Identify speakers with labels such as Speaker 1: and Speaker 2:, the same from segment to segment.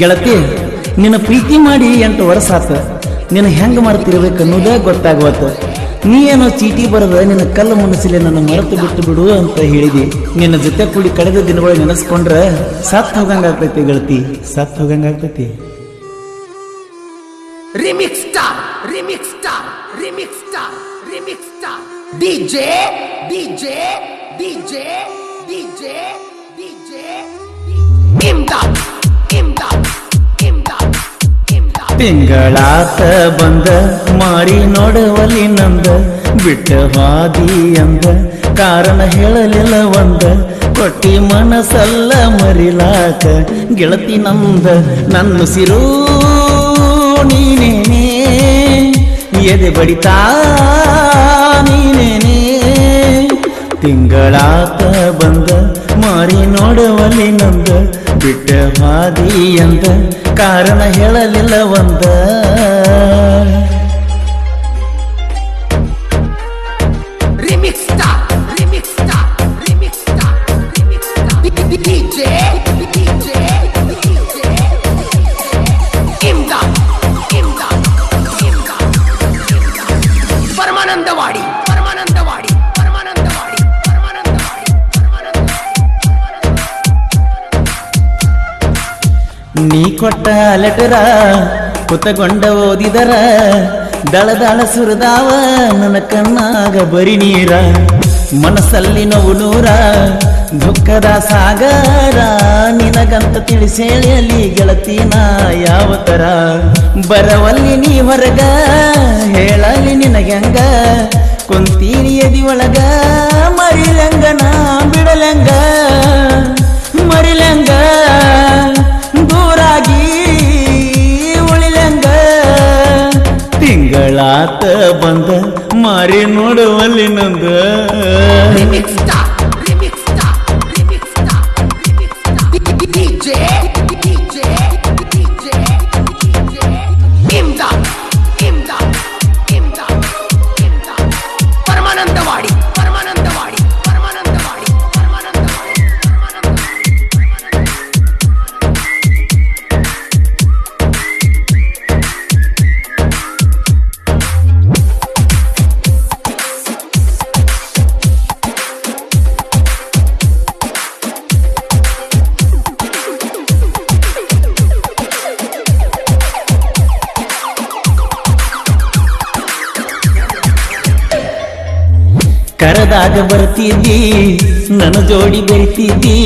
Speaker 1: ಗೆಳತಿ ನಿನ್ನ ಪ್ರೀತಿ ಮಾಡಿ ಎಂಟು ವರ್ಷ ಆತ. ನಿನ್ನ ಹೆಂಗ ಮರ್ತಿರ್ಬೇಕು ಅನ್ನೋದೇ ಗೊತ್ತಾಗುವತ್ತ ನೀ ಏನೋ ಚೀಟಿ ಬರದ ನಿನ್ನ ಕಲ್ಲು ಮನಸ್ಸಲ್ಲಿ ನನ್ನ ಮರೆತು ಬಿಟ್ಟು ಬಿಡು ಅಂತ ಹೇಳಿದಿ. ನಿನ್ನ ಜೊತೆ ಕೂಡಿ ಕಳೆದ ದಿನಗಳು ನೆನೆಸ್ಕೊಂಡ್ರೆ ಸತ್ ಹೋಗಂಗಾಗ್ತೈತಿ ಗೆಳತಿ ಸತ್ ಹೋಗಂಗಾಗ್ತೈತಿ
Speaker 2: remix star remix star remix star remix star. DJ DJ DJ DJ DJ DJ Imdad,
Speaker 1: ತಿಂಗಳಾತ ಬಂದ ಮಾರಿ ನೋಡವಲ್ಲಿ ನಂದ, ಬಿಟ್ಟ ಹಾದಿ ಅಂದ, ಕಾರಣ ಹೇಳಲಿಲ್ಲ ಒಂದ, ಕೊಟ್ಟಿ ಮನಸಲ್ಲ ಮರಿಲಾಕ, ಗೆಳತಿ ನಂದ, ನನ್ನ ಸಿರು ನೀನೇನೆ, ಎದೆ ಬಡಿತಾ ನೀನೇನೆ. ತಿಂಗಳಾತ ಬಂದ ಮಾರಿ ನೋಡುವಲ್ಲಿ ನಂದ ಬಿಟ್ಟ ಹಾದಿ ಅಂದ ಕಾರಣ ಹೇಳಲಿಲ್ಲ ಒಂದ
Speaker 2: Remix
Speaker 1: ನೀ ಕೊಟ್ಟ ಲೆಟರ ಕುತಗೊಂಡ ಓದಿದರ ದಳದಳ ದಳ ಸುರಿದಾವ ನನ್ನ ಕಣ್ಣಾಗ ಬರಿ ನೀರ. ಮನಸ್ಸಲ್ಲಿ ನೋವು ನೂರ, ದುಃಖದ ಸಾಗರ, ನಿನಗಂತ ತಿಳಿಸೇಳಿಯಲ್ಲಿ ಗೆಳತಿನ ಯಾವ ತರ ಬರವಲ್ಲಿ ನೀ ಹೊರಗ, ಹೇಳಲಿ ನಿನಗ್ಯಂಗ ಕುಂತೀನಿ ಎದಿ ಒಳಗ ಮರಿಲಂಗ ಬಂದ ಮಾರಿ ನೋಡುವಲ್ಲಿ ನಂದ. ಕರೆದಾಗ ಬರ್ತಿದ್ದಿ, ನನ್ನ ಜೋಡಿ ಬೆಳಿತಿದ್ದಿ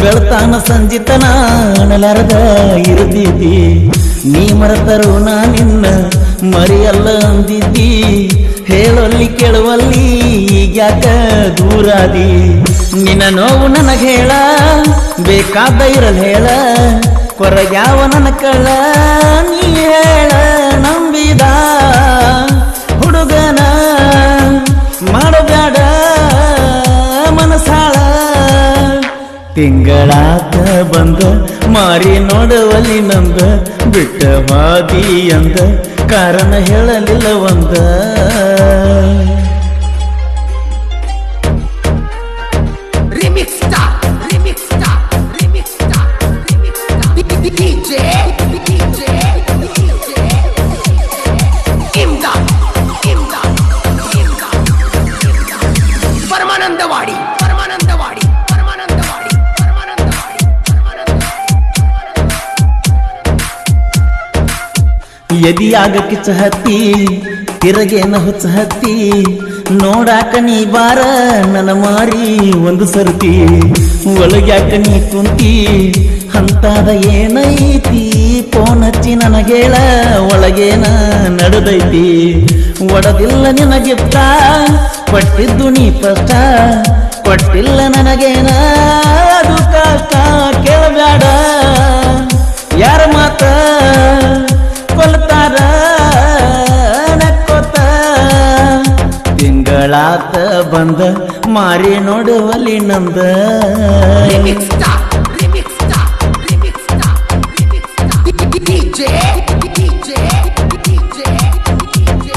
Speaker 1: ಬೆಳ್ತಾನ ಸಂಜಿತನ ಅಣಲಾರದ ಇರುತ್ತಿದ್ದಿ ನೀ ಮರೆತರು ನಾ ನಿನ್ನ ಮರಿಯಲ್ಲ ಅಂದಿದ್ದಿ. ಹೇಳಲ್ಲಿ ಕೇಳುವಲ್ಲಿ ಈಗ್ಯಾಕ ದೂರಾದಿ ನಿನ್ನ ನೋವು ನನಗೆ ಹೇಳ, ಬೇಕಾದ ಇರಲ್ ಹೇಳ, ಕೊರಗ್ಯಾವ ನನ್ನ ಕಳ್ಳ. ನೀ ತಿಂಗಳಾತ ಬಂದ ಮಾರಿ ನೋಡವಲಿ ನಂದ ಬಿಟ್ಟ ಹಾದಿ ಅಂದ ಕಾರಣ ಹೇಳಲಿಲ್ಲ ಒಂದ. ಎದಿಯಾಗ ಆಗಕ್ಕೆ ಹತ್ತಿ ತಿರಗೇನ ಹುಚ್ಚ ಹತ್ತಿ ನೋಡಾಕ ನೀ ಬಾರ, ನನ್ನ ಮಾರಿ ಒಂದು ಸರ್ತಿ. ಒಳಗ್ಯಾಕ ನೀ ಕುಂತಿ, ಅಂತಾದ ಏನೈತಿ? ಫೋನ್ ಹಚ್ಚಿ ನನಗೇಳ, ಒಳಗೇನ ನಡೆದೈತಿ. ಒಡದಿಲ್ಲ ನಿನಗಿತ್ತ ಕೊಟ್ಟಿದ್ದು ನೀ ಕಷ್ಟ ಕೊಟ್ಟಿಲ್ಲ ನನಗೇನ ಅದು ಕಷ್ಟ ಬಂದ ಮಾರಿ ನೋಡುವಲ್ಲಿ ನಂದ
Speaker 2: Remix Star, Remix Star, Remix Star, Remix Star. DJ, DJ, DJ, DJ.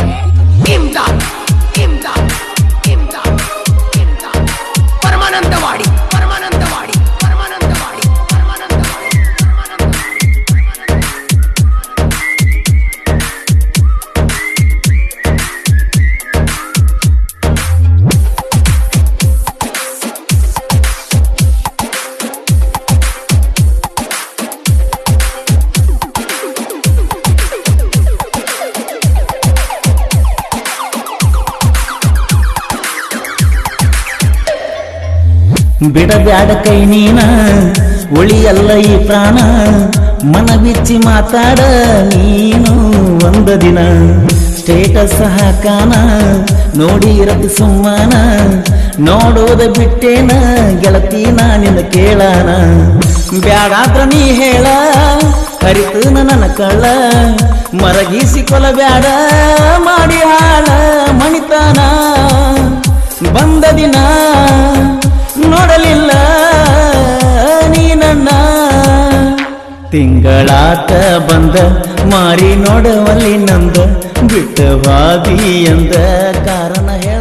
Speaker 1: ಬಿಡಬ್ಯಾಡ ಕೈ ನೀನ ಉಳಿಯಲ್ಲ ಈ ಪ್ರಾಣ ಮನ ಬಿಚ್ಚಿ ಮಾತಾಡ ನೀನು ಒಂದು ದಿನ. ಸ್ಟೇಟಸ್ ಹಾಕಾನ ನೋಡಿ ಇರದು ಸುಮ್ಮನ, ನೋಡೋದ ಬಿಟ್ಟೇನ, ಗೆಳತಿ ನಿನ್ನ ಕೇಳಾನ. ಬ್ಯಾಡಾದ್ರ ನೀ ಹೇಳ ಕರಿತು ನನ್ನ ಕಳ್ಳ, ಮರಗಿಸಿ ಕೊಲಬ್ಯಾಡ ಮಾಡಿ ತಿಂಗಳಾತ ಬಂದ ಮಾರಿ ನೋಡವಲ್ಲಿ ನಂದ ಬಿಟ್ಟ ವಾದಿ ಅಂದ ಕಾರಣ ಹೇಳ